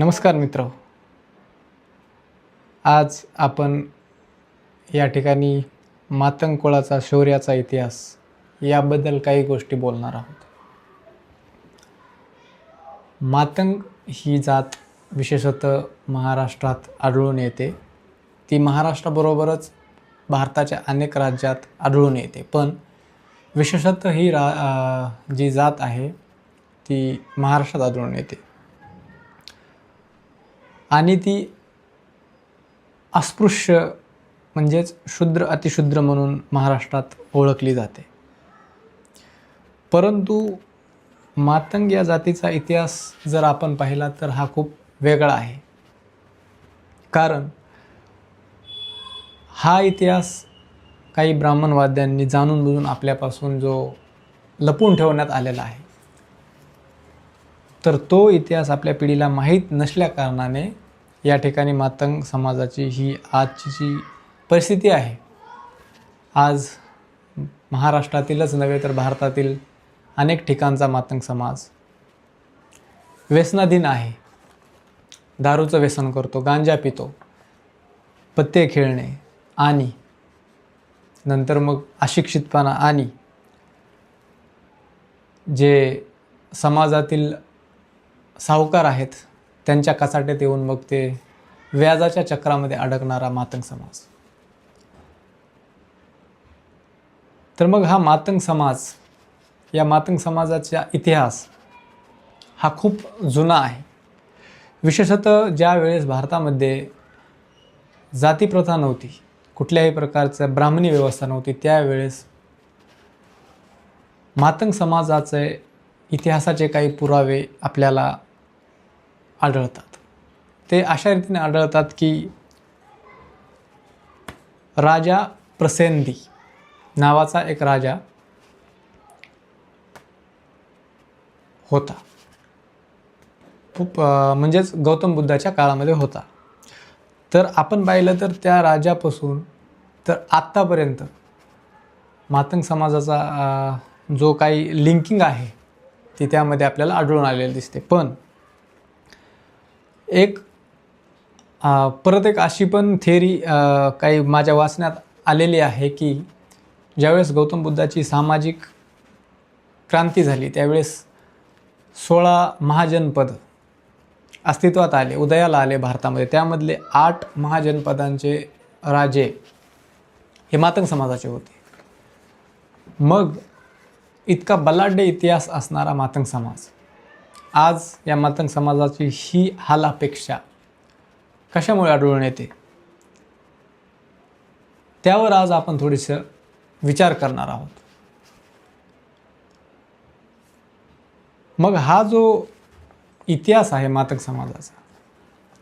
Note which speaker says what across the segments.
Speaker 1: नमस्कार मित्र. आज आपण या ठिकाणी मातंग कुळाचा शौर्याचा इतिहास याबद्दल काही गोष्टी बोलणार आहोत. मातंग ही जात विशेषतः महाराष्ट्रात आढळून येते. ती महाराष्ट्राबरोबरच भारताच्या अनेक राज्यात आढळून येते. पण विशेषतः ही रा जी जात आहे ती महाराष्ट्रात आढळून येते. आणि ती अस्पृश्य म्हणजेच शूद्र अतिशूद्र म्हणून महाराष्ट्रात ओळखली जाते. परंतु मातंग या जातीचा इतिहास जर आपण पाहिला तर हा खूप वेगळा आहे. कारण हा इतिहास काही ब्राह्मणवाद्यांनी जाणून बुजून आपल्यापासून जो लपून ठेवण्यात आलेला आहे. तर तो इतिहास आपल्या पिढीला माहीत नसल्या कारणाने या ठिकाणी मातंग समाजाची ही आजची जी परिस्थिती आहे. आज महाराष्ट्रातीलच नव्हे तर भारतातील अनेक ठिकाणचा मातंग समाज व्यसनाधीन आहे. दारूचं व्यसन करतो गांजा पितो पत्ते खेळणे आणि नंतर मग अशिक्षितपणा आणि जे समाजातील सावकार आहेत त्यांच्या कचाट्यात येऊन मग ते व्याजाच्या चक्रामध्ये अडकणारा मातंग समाज. तर मग हा मातंग समाज या मातंग समाजाचा इतिहास हा खूप जुना आहे. विशेषतः ज्या वेळेस भारतामध्ये जातीप्रथा नव्हती कुठल्याही प्रकारचं ब्राह्मणी व्यवस्था नव्हती त्यावेळेस मातंग समाजाचे इतिहासाचे काही पुरावे आपल्याला आढळतात. ते अशा रीतीने आढळतात की राजा प्रसेंदी नावाचा एक राजा होता. खूप म्हणजेच गौतम बुद्धाच्या काळामध्ये होता. तर आपण पाहिलं तर त्या राजापासून तर आत्तापर्यंत मातंग समाजाचा जो काही लिंकिंग आहे ती त्यामध्ये आपल्याला आढळून आलेली दिसते. पण एक परत एक अशी पण थेरी काही माझ्या वाचण्यात आलेली आहे की ज्यावेळेस गौतम बुद्धाची सामाजिक क्रांती झाली त्यावेळेस सोळा महाजनपद अस्तित्वात आले उदयाला आले भारतामध्ये. त्यामधले आठ महाजनपदांचे राजे हे मातंग समाजाचे होते. मग इतका बलाढ्य इतिहास असणारा मातंग समाज आज या मातंग समाजाची ही हाल अपेक्षा कशामुळे आढळून येते? त्यावर आज आपण थोडीसं विचार करणार आहोत. मग हा जो इतिहास आहे मातंग समाजाचा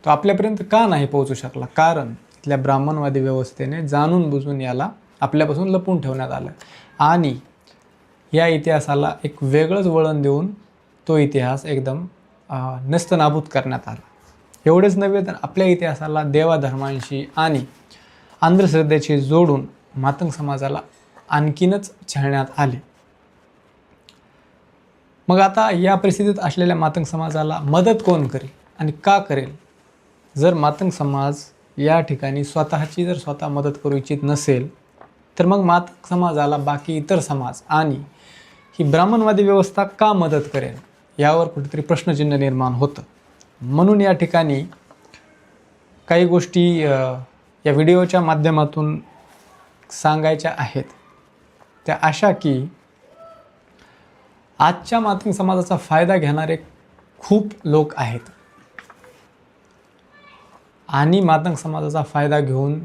Speaker 1: तो आपल्यापर्यंत का नाही पोहोचू शकला? कारण इथल्या ब्राह्मणवादी व्यवस्थेने जाणून बुजून याला आपल्यापासून लपून ठेवण्यात आलं. आणि या इतिहासाला एक वेगळंच वळण देऊन तो इतिहास एकदम नस्तनाबूत करण्यात आला. एवढेच नव्हे तर आपल्या इतिहासाला देवाधर्मांशी आणि अंधश्रद्धेशी जोडून मातंग समाजाला आणखीनच छळण्यात आले. मग आता या परिस्थितीत असलेल्या मातंग समाजाला मदत कोण करेल आणि का करेल? जर मातंग समाज या ठिकाणी स्वतःची जर स्वतः मदत करू इच्छित नसेल तर मग मातंग समाजाला बाकी इतर समाज आणि ही ब्राह्मणवादी व्यवस्था का मदत करेल? यावर कुठेतरी प्रश्नचिन्ह निर्माण होतं. म्हणून या ठिकाणी काही गोष्टी या व्हिडिओच्या माध्यमातून सांगायच्या आहेत. त्या अशा की आजच्या मातंग समाजाचा फायदा घेणारे खूप लोक आहेत. आणि मातंग समाजाचा फायदा घेऊन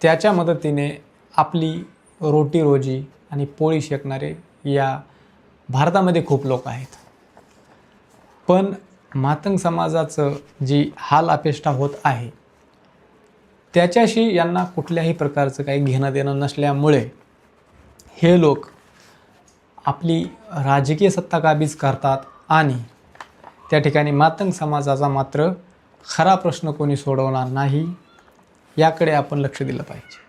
Speaker 1: त्याच्या मदतीने आपली रोटी रोजी आणि पोळी शेकणारे या भारतामध्ये खूप लोक आहेत. पण मातंग समाजाचं जी हाल अपेष्टा होत आहे त्याच्याशी यांना कुठल्याही प्रकारचं काही घेणं देणं नसल्यामुळे हे लोक आपली राजकीय सत्ता काबीज करतात आणि त्या ठिकाणी मातंग समाजाचा मात्र खरा प्रश्न कोणी सोडवणार नाही याकडे आपण लक्ष दिलं पाहिजे.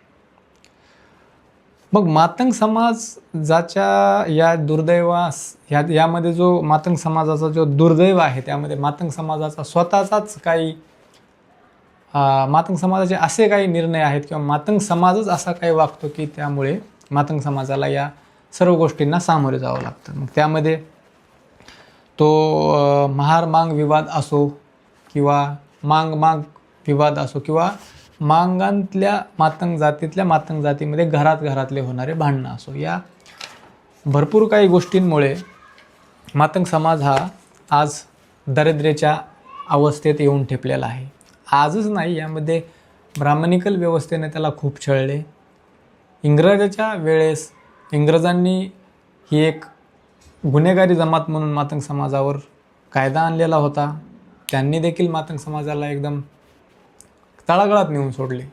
Speaker 1: मग मातंग समाजाच्या या दुर्दैवास ह्या यामध्ये जो मातंग समाजाचा जो दुर्दैव आहे त्यामध्ये मातंग समाजाचा स्वतःचाच काही मातंग समाजाचे असे काही निर्णय आहेत किंवा मातंग समाजच असा काही वागतो की त्यामुळे मातंग समाजाला या सर्व गोष्टींना सामोरे जावं लागतं. मग त्यामध्ये तो महार मांग विवाद असो किंवा मांग मांग विवाद असो किंवा मांगांतल्या मातंग जातीतल्या मातंग जातीमध्ये घरात घरातले होणारे भांडणं असो. या भरपूर काही गोष्टींमुळे मातंग समाज हा आज दरिद्रेच्या अवस्थेत येऊन ठेपलेला आहे. आजच नाही यामध्ये ब्राह्मणिकल व्यवस्थेने त्याला खूप छळले. इंग्रजाच्या वेळेस इंग्रजांनी ही एक गुन्हेगारी जमात म्हणून मातंग समाजावर कायदा आणलेला होता. त्यांनी देखील मातंग समाजाला एकदम तळागळात नेऊन सोडले.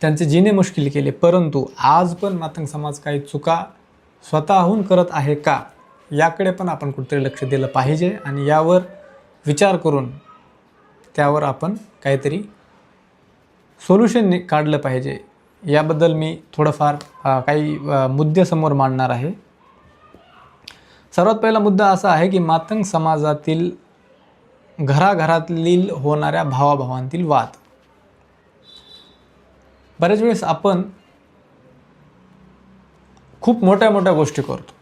Speaker 1: त्यांचे जिने मुश्किल केले परंतु आज पण मातंग समाज काही चुका स्वतःहून करत आहे का? याकडे पण आपण कुठेतरी लक्ष दिलं पाहिजे आणि यावर विचार करून त्यावर आपण काहीतरी सोल्युशन काढलं पाहिजे. याबद्दल मी थोडंफार काही मुद्दे समोर मांडणार आहे. सर्वात पहिला मुद्दा असा आहे की मातंग समाजातील घराघरातील होणाऱ्या भावाभावांतील वाद. बऱ्याच वेळेस आपण खूप मोठ्या मोठ्या गोष्टी करतो.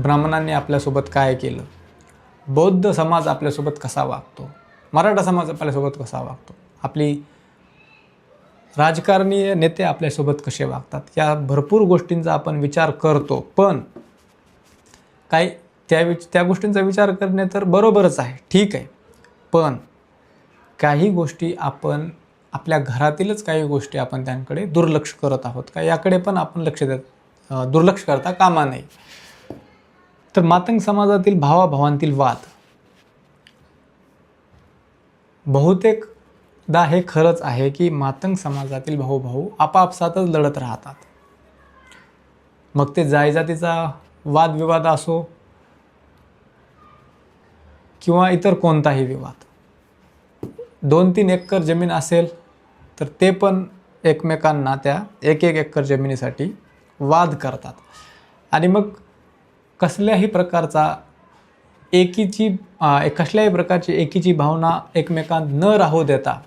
Speaker 1: ब्राह्मणांनी आपल्यासोबत काय केलं? बौद्ध समाज आपल्यासोबत कसा वागतो? मराठा समाज आपल्यासोबत कसा वागतो? आपली राजकारणीय नेते आपल्यासोबत कसे वागतात? या भरपूर गोष्टींचा आपण विचार करतो. पण काही त्या विच त्या गोष्टींचा विचार करणे तर बरोबरच आहे. ठीक आहे. पण काही गोष्टी आपण आपल्या घरातीलच काही गोष्टी आपण त्यांकडे दुर्लक्ष करत आहोत का? याकडे पण आपण लक्ष देत दुर्लक्ष करता कामा नये. तर मातंग समाजातील भावाभावांतील वाद. बहुतेकदा हे खरंच आहे की मातंग समाजातील भाऊ भाऊ आपापसातच लढत राहतात. मग ते जायजातीचा वादविवाद असो किंवा इतर कोणताही विवाद. दोन तीन एकर जमीन असेल तर ते पण एकमेकांना त्या एक एक एकर जमिनीसाठी वाद करतात. आणि मग कसल्याही प्रकारचा एकीची एक कसल्याही प्रकारची एकीची भावना एकमेकांत न राहू देता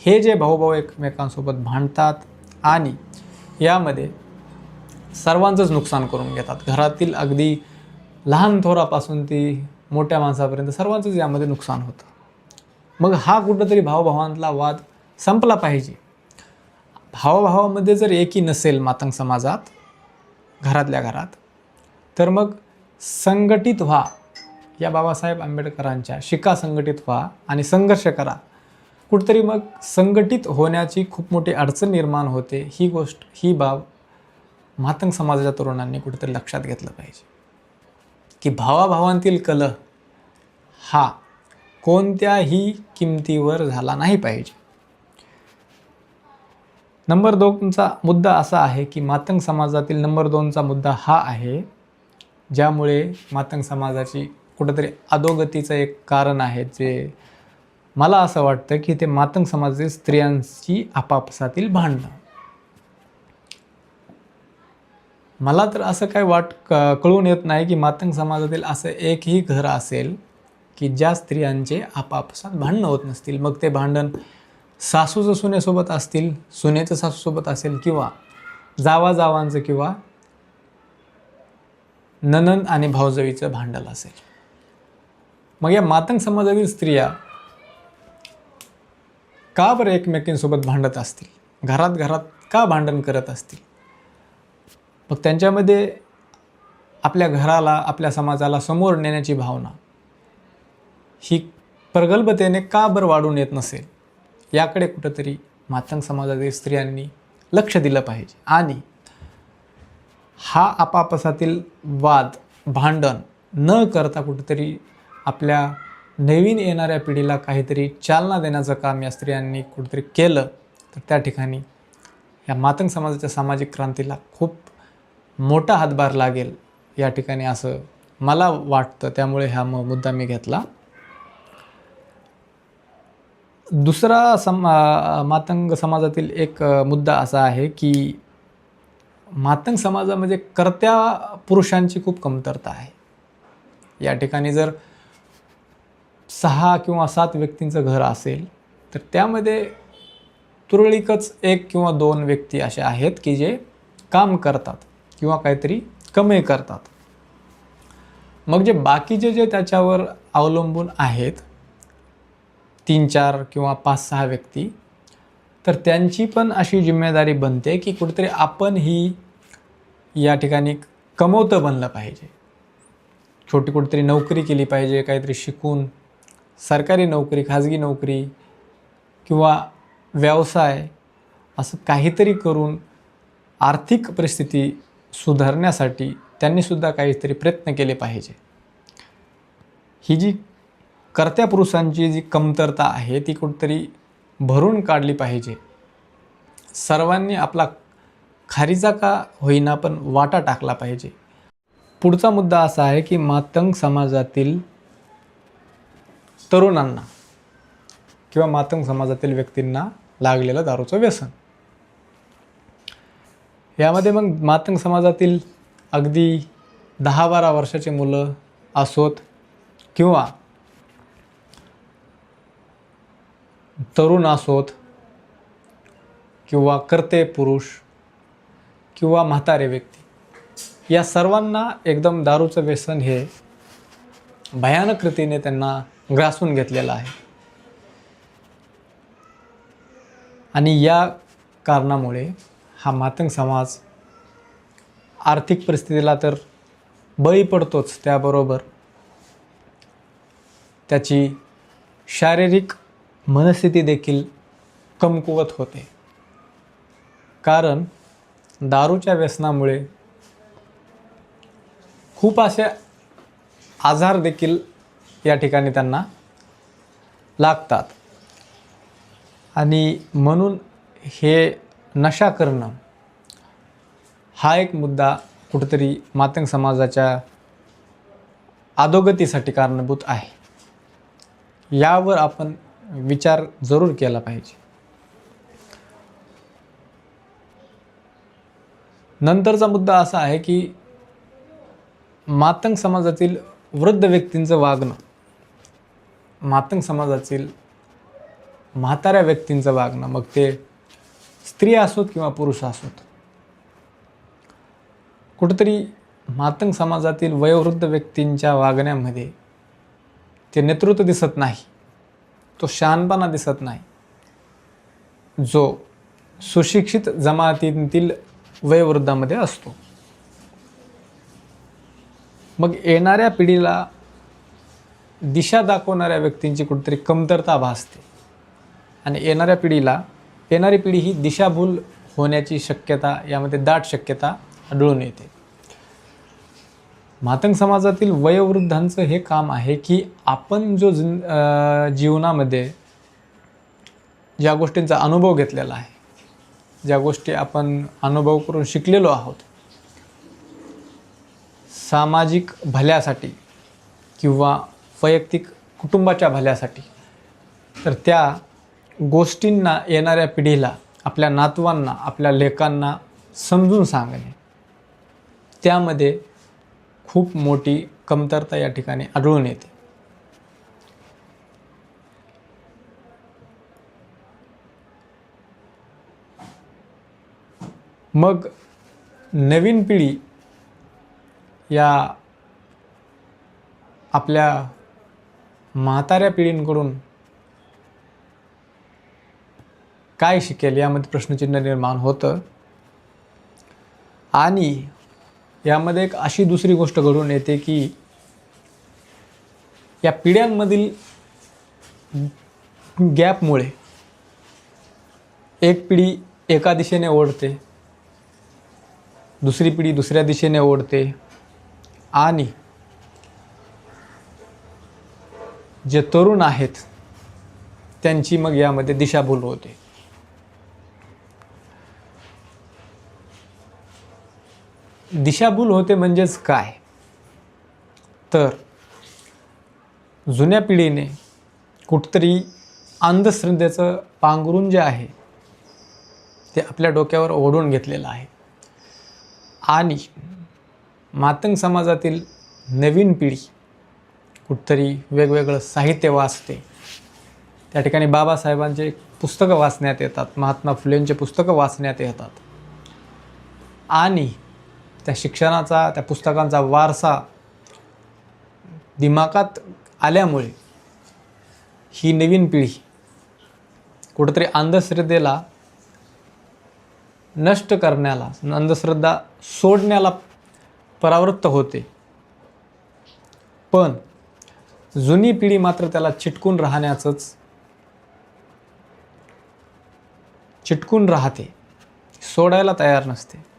Speaker 1: हे जे भाऊभाऊ एकमेकांसोबत भांडतात आणि यामध्ये सर्वांचंच नुकसान करून घेतात. घरातील अगदी लहान थोरापासून ती मोठ्या माणसापर्यंत सर्वांचंच यामध्ये नुकसान होतं. मग हा कुठंतरी भावभावांतला वाद संपला पाहिजे. भावाभावामध्ये जर एकी नसेल मातंग समाजात घरातल्या घरात तर मग संघटित व्हा. या बाबासाहेब आंबेडकरांच्या शिका संघटित व्हा आणि संघर्ष करा. कुठतरी मग संघटित होण्याची खूप मोठी अडचण निर्माण होते. ही गोष्ट ही बाब मातंग समाजाच्या तरुणांनी कुठेतरी लक्षात घेतलं पाहिजे. की भावाभावांतील कलह हा कोणत्याही किमतीवर झाला नाही पाहिजे. नंबर दोनचा मुद्दा असा आहे की मातंग समाजातील नंबर दोनचा मुद्दा हा आहे ज्यामुळे मातंग समाजाची कुठंतरी अधोगतीचं एक कारण आहे जे मला असं वाटतं की ते मातंग समाजातील स्त्रियांची आपापसातील भांडणं. मला तर असं काय वाट क- कळून येत नाही की मातंग समाजातील असं एकही घर असेल की ज्या स्त्रियांचे आपापसात भांडणं होत नसतील. मग ते भांडण सासूचं सुनेसोबत असतील सुनेचं सासूसोबत असेल किंवा जावा जावांचं किंवा ननंद आणि भाऊजवीचं भांडण असेल. मग या मातंग समाजातील स्त्रिया का बरं एकमेकींसोबत भांडत असतील? घरात घरात का भांडण करत असतील? मग त्यांच्यामध्ये आपल्या घराला आपल्या समाजाला समोर नेण्याची भावना ही प्रगल्भतेने का बरं वाढून येत नसेल? याकडे कुठंतरी मातंग समाजातील स्त्रियांनी लक्ष दिलं पाहिजे. आणि हा आपापसातील वाद भांडण न करता कुठेतरी आपल्या नवीन येणाऱ्या पिढीला काहीतरी चालना देण्याचं काम या स्त्रियांनी कुठेतरी केलं तर त्या ठिकाणी या मातंग समाजाच्या सामाजिक क्रांतीला खूप मोठा हातभार लागेल या ठिकाणी असं मला वाटतं. त्यामुळे हा म मुद्दा मी घेतला. दुसरा सम मातंग समाजातील एक मुद्दा असा आहे की मातंग समाजामध्ये कर्त्या पुरुषांची खूप कमतरता आहे. या ठिकाणी जर सहा किंवा सात व्यक्तींचं घर असेल तर त्यामध्ये तुरळीकच एक किंवा दोन व्यक्ती असे आहेत की जे काम करतात किंवा काहीतरी कमी करतात. मग जे बाकीचे जे त्याच्यावर अवलंबून आहेत तीन चार किंवा पाच सहा व्यक्ती तर त्यांची पण अशी जिम्मेदारी बनते की कुठेतरी आपण ही या ठिकाणी कमवतं बनलं पाहिजे. छोटी कुठेतरी नोकरी केली पाहिजे काहीतरी शिकून सरकारी नोकरी खाजगी नोकरी किंवा व्यवसाय असं काहीतरी करून आर्थिक परिस्थिती सुधारण्यासाठी त्यांनीसुद्धा काहीतरी प्रयत्न केले पाहिजे. ही जी कर्त्या पुरुषांची जी कमतरता आहे ती कुठेतरी भरून काढली पाहिजे. सर्वांनी आपला खारीचा का होईना पण वाटा टाकला पाहिजे. पुढचा मुद्दा असा आहे की मातंग समाजातील तरुणांना किंवा मातंग समाजातील व्यक्तींना लागलेलं दारूचं व्यसन. यामध्ये मग मातंग समाजातील अगदी दहा बारा वर्षाची मुलं असोत किंवा तरुण असोत किंवा कर्ते पुरुष किंवा म्हातारे व्यक्ती या सर्वांना एकदम दारूचं व्यसन हे भयानक रीतीने त्यांना ग्रासून घेतलेलं आहे. आणि या कारणामुळे हा मातंग समाज आर्थिक परिस्थितीला तर बळी पडतोच त्याबरोबर. त्याची शारीरिक मनस्थिती देखील कमकुवत होते. कारण दारूच्या व्यसनामुळे खूप असे आजार देखील या ठिकाणी त्यांना लागतात. आणि म्हणून हे नशा करणं हा एक मुद्दा कुठेतरी मातंग समाजाच्या अधोगतीसाठी कारणीभूत आहे. यावर आपण विचार जरूर केला पाहिजे. नंतरचा मुद्दा असा आहे की मातंग समाजातील वृद्ध व्यक्तींचं वागणं मातंग समाजातील म्हाताऱ्या व्यक्तींचं वागणं मग ते स्त्री असोत किंवा पुरुष असोत. कुठंतरी मातंग समाजातील वयोवृद्ध व्यक्तींच्या वागण्यामध्ये ते नेतृत्व दिसत नाही. तो शानपणा दिसत नाही. जो सुशिक्षित जमातीतील वयोवृद्धामध्ये असतो. मग येणाऱ्या पिढीला दिशा दाखवणाऱ्या व्यक्तींची कुठेतरी कमतरता भासते. आणि येणाऱ्या पिढीला येणारी पिढी ही दिशाभूल होण्याची शक्यता यामध्ये दाट शक्यता आढळून येते. मातंग समाजातील वयोवृद्धांचं हे काम आहे की आपण जो जिन जीवनामध्ये ज्या गोष्टींचा अनुभव घेतलेला आहे ज्या गोष्टी आपण अनुभव करून शिकलेलो आहोत सामाजिक भल्यासाठी किंवा वैयक्तिक कुटुंबाच्या भल्यासाठी तर त्या गोष्टींना येणाऱ्या पिढीला आपल्या नातवांना आपल्या लेकांना समजून सांगणे त्यामध्ये खूप मोठी कमतरता या ठिकाणी आढळून येते. मग नवीन पिढी या आपल्या म्हाताऱ्या पिढींकडून काय शिकेल यामध्ये प्रश्नचिन्ह निर्माण होतं. आणि यामध्ये एक अशी दुसरी गोष्ट घडून येते की या पिढ्यांमधील गॅपमुळे एक पिढी एका दिशेने ओढते दुसरी पिढी दुसऱ्या दिशेने ओढते आणि जे तरुण आहेत त्यांची मग यामध्ये दिशाभूल होते. दिशाभूल होते म्हणजेच काय? तर जुन्या पिढीने कुठतरी अंधश्रद्धेचं पांघरून जे आहे ते आपल्या डोक्यावर ओढून घेतलेलं आहे. आणि मातंग समाजातील नवीन पिढी कुठतरी वेगवेगळं साहित्य वाचते. त्या ठिकाणी बाबासाहेबांचे पुस्तकं वाचण्यात येतात महात्मा फुलेंचे पुस्तकं वाचण्यात येतात. आणि त्या शिक्षणाचा त्या पुस्तकांचा वारसा दिमागात आल्यामुळे ही नवीन पिढी कुठंतरी अंधश्रद्धेला नष्ट करण्याला अंधश्रद्धा सोडण्याला परावृत्त होते. पण जुनी पिढी मात्र त्याला चिटकून राहण्याचंच चिटकून राहते. सोडायला तयार नसते.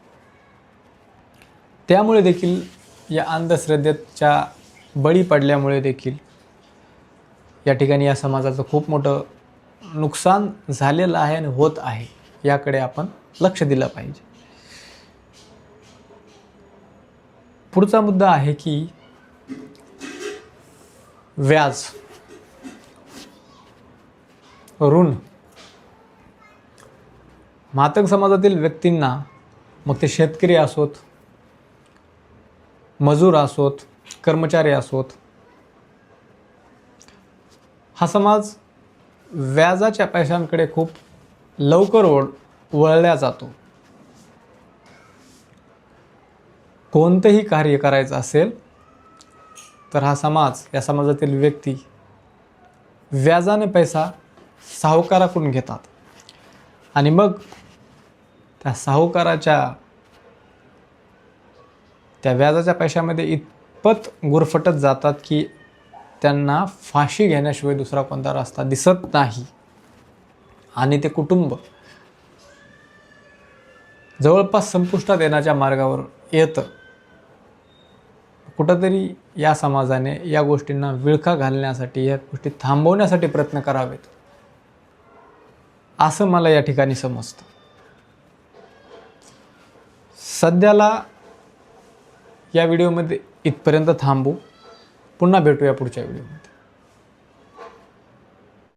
Speaker 1: त्यामुळे देखील या अंधश्रद्धेच्या बळी पडल्यामुळे देखील या ठिकाणी या समाजाचं खूप मोठं नुकसान झालेलं आहे आणि होत आहे याकडे आपण लक्ष दिलं पाहिजे. पुढचा मुद्दा आहे की व्याज ऋण. मातक समाजातील व्यक्तींना मग ते शेतकरी असोत मजूर असोत कर्मचारी असोत हा समाज व्याजाच्या पैशांकडे खूप लवकर वळ वळल्या जातो. कोणतंही कार्य करायचं असेल तर हा समाज या समाजातील व्यक्ती व्याजाने पैसा सावकाराकडून घेतात. आणि मग त्या सावकाराच्या त्या व्याजाच्या पैशामध्ये इतपत गुरफटत जातात की त्यांना फाशी घेण्याशिवाय दुसरा कोणता रस्ता दिसत नाही. आणि ते कुटुंब जवळपास संपुष्टात येण्याच्या मार्गावर येतं. कुठंतरी या समाजाने या गोष्टींना विळखा घालण्यासाठी या गोष्टी थांबवण्यासाठी प्रयत्न करावेत. असं मला या ठिकाणी समजतं. सध्याला या व्हिडिओमध्ये इथपर्यंत थांबू. पुन्हा भेटूया पुढच्या व्हिडिओमध्ये.